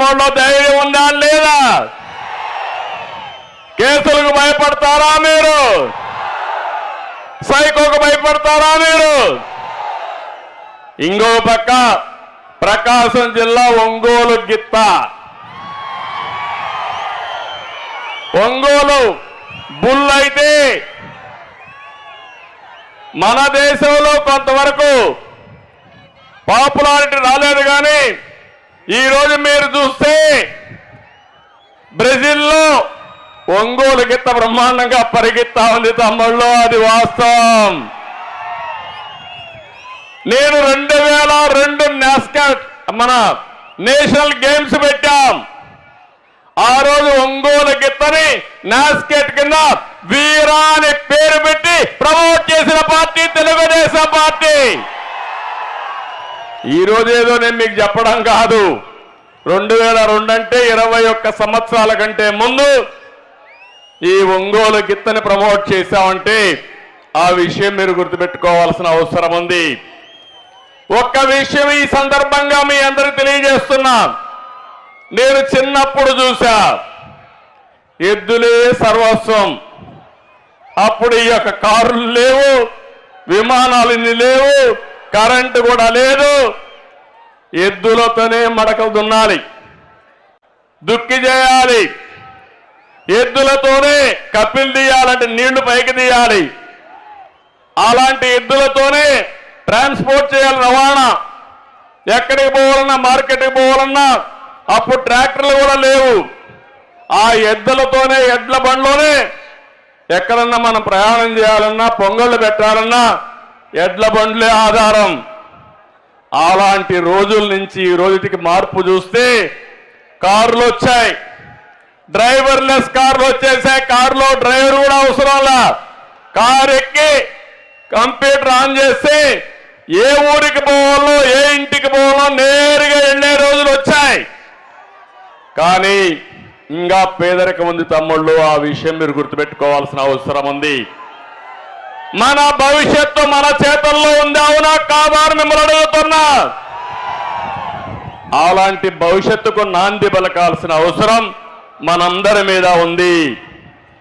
తమ్ముళ్ళు ధైర్యం ఉందా లేదా? కేసులకు భయపడతారా మీరు? సైకోకు భయపడతారా మీరు? ఇంకో పక్క ప్రకాశం జిల్లా ఒంగోలు గిత్త. ఒంగోలు బుల్ అయితే మన దేశంలో కొంతవరకు పాపులారిటీ రాలేదు కానీ ఈరోజు మీరు చూస్తే బ్రెజిల్లో ఒంగోలు గిత్త బ్రహ్మాండంగా పరిగెత్తా ఉంది తమ్ముళ్ళు అది వాస్తవం. నేను రెండు వేల రెండు నాస్కాట్ మన నేషనల్ గేమ్స్ పెట్టాం. ఆ రోజు ఒంగోలు గిత్తని నాస్కెట్ కింద వీరా పేరు పెట్టి ప్రమోట్ చేసిన పార్టీ తెలుగుదేశం పార్టీ. ఈ రోజు ఏదో నేను మీకు చెప్పడం కాదు. రెండు వేల రెండు అంటే ఇరవై ఒక్క సంవత్సరాల కంటే ముందు ఈ ఒంగోలు గిత్తని ప్రమోట్ చేశామంటే ఆ విషయం మీరు గుర్తుపెట్టుకోవాల్సిన అవసరం ఉంది. ఒక్క విషయం ఈ సందర్భంగా మీ అందరికి తెలియజేస్తున్నా. నేను చిన్నప్పుడు చూసా ఎద్దులే సర్వస్వం. అప్పుడు ఈ యొక్క కారులు లేవు విమానాలు లేవు కరెంటు కూడా లేదు. ఎద్దులతోనే మడకలు దున్నాలి. దుక్కి చేయాలి. ఎద్దులతోనే కప్పిలు తీయాలంటే నీళ్ళు పైకి తీయాలి. అలాంటి ఎద్దులతోనే ట్రాన్స్పోర్ట్ చేయాలి రవాణా. ఎక్కడికి పోవాలన్నా మార్కెట్కి పోవాలన్నా అప్పుడు ట్రాక్టర్లు కూడా లేవు. ఆ ఎద్దులతోనే ఎడ్ల బండ్లోనే ఎక్కడన్నా మనం ప్రయాణం చేయాలన్నా పొంగళ్ళు పెట్టాలన్నా ఎడ్ల బండ్లే ఆధారం. అలాంటి రోజుల నుంచి ఈ రోజుకి మార్పు చూస్తే కార్లు వచ్చాయి. డ్రైవర్లెస్ కార్లు వచ్చేసాయి. కారులో డ్రైవర్ కూడా అవసరంలా కారు ఎక్కి కంప్యూటర్ ఆన్ చేస్తే ఏ ఊరికి పోవాలో ఏ ఇంటికి పోవాలో నేరుగా వెళ్ళే రోజులు వచ్చాయి. కానీ ఇంకా పేదరికం ఉంది తమ్ముళ్ళు ఆ విషయం మీరు గుర్తుపెట్టుకోవాల్సిన అవసరం ఉంది. మన భవిష్యత్తు మన చేతుల్లో ఉంది అవునా కాదని మిమ్మల్ని అడుగుతున్నా. అలాంటి భవిష్యత్తుకు నాంది పలకాల్సిన అవసరం మనందరి మీద ఉంది.